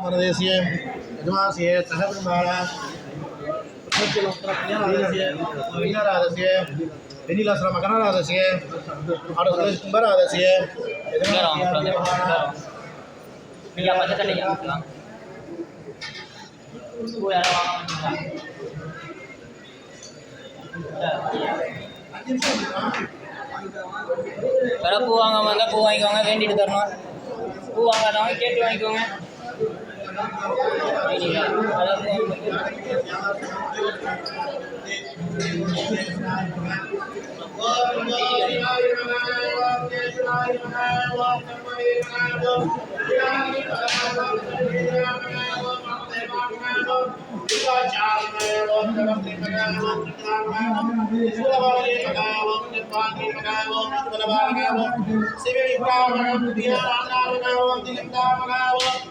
மனதேசிய யஜமாசிய சகபிரமாண விநாராதசிய வெண்ணிலாசுர மகனாராதசிய ஆடசுரேஷ் கும்பராதசிய நீங்க பச்சை தண்ணி ஊற்றலாம் பூ யாரும் வாங்க வர பூ வாங்க வந்தால் பூ வாங்கிக்கோங்க வேண்டிட்டு தரணும் பூ வாங்காதவங்க கேட்டு வாங்கிக்கோங்க शिव विक्रम दिया राम नाम नाम दिलंदा मनावा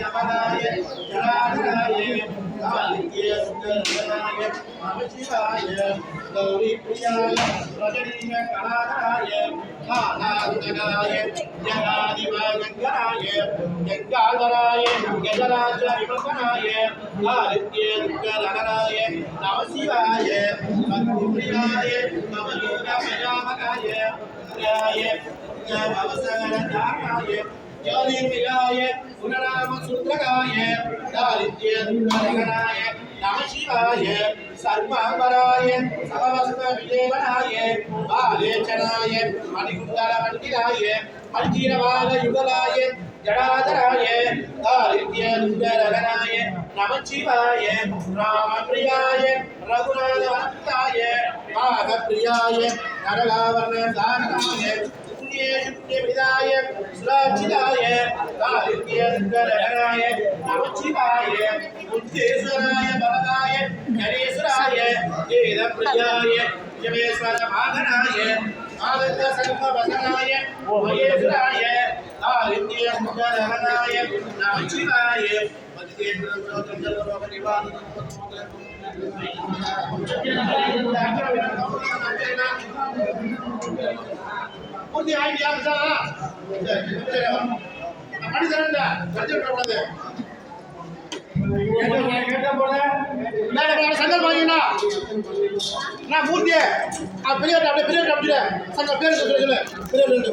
நமதாய ஜடாதராய காலித்ய சுந்தரனாய நமசிவாய கௌரி பிரியாய ரஜனீய கலாதாய காலாந்தகாய ஜகாதிவாகங்கராய கங்காதராய கஜராஜ விமகனாய காலித்ய சுந்தரனாய நமசிவாய பக்தி பிரியாய கமலீக மயாமகாய ஞாய ஞாபவசகரதாராய ஜோதிர்மிகாய புனராம சுந்தரகாய தாரித்ய துர்கரகனாய நமசிவாய சர்வாம்பராய சமவஸ்த விஜயவனாய பாலேச்சனாய மணிகுண்டல மண்டிராய மஞ்சீரவாத யுகலாய ஜடாதராய தாரித்ய துர்கரகனாய நமச்சிவாய ராமபிரியாய ரகுநாத வனத்தாய நாகப்பிரியாய நரகாவரண நரகாவர்ண नित्य सुरक्षिताय आदित्य सुकरणाय नमचिताय बुद्धेश्वराय भगवाय हरेश्वराय वेदप्रियाय शिवेश्वर माधनाय आनंद संभवसनाय महेश्वराय आदित्य सुकरणाय नमचिताय मध्येन्द्र सर्वलोक निवारण பூர்த்தி ஆயிட்டு யாரு சார்? மனிதன் கூடாது சங்கல் வாங்கினா நான் மூர்த்திய பெரிய அப்படியே பெரிய அப்படியே. சங்கல் பேர் சொல்லு பெரிய ரெண்டு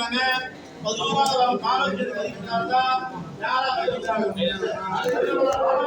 அர்ச்சனைக்கு பதினோராவது வாரம்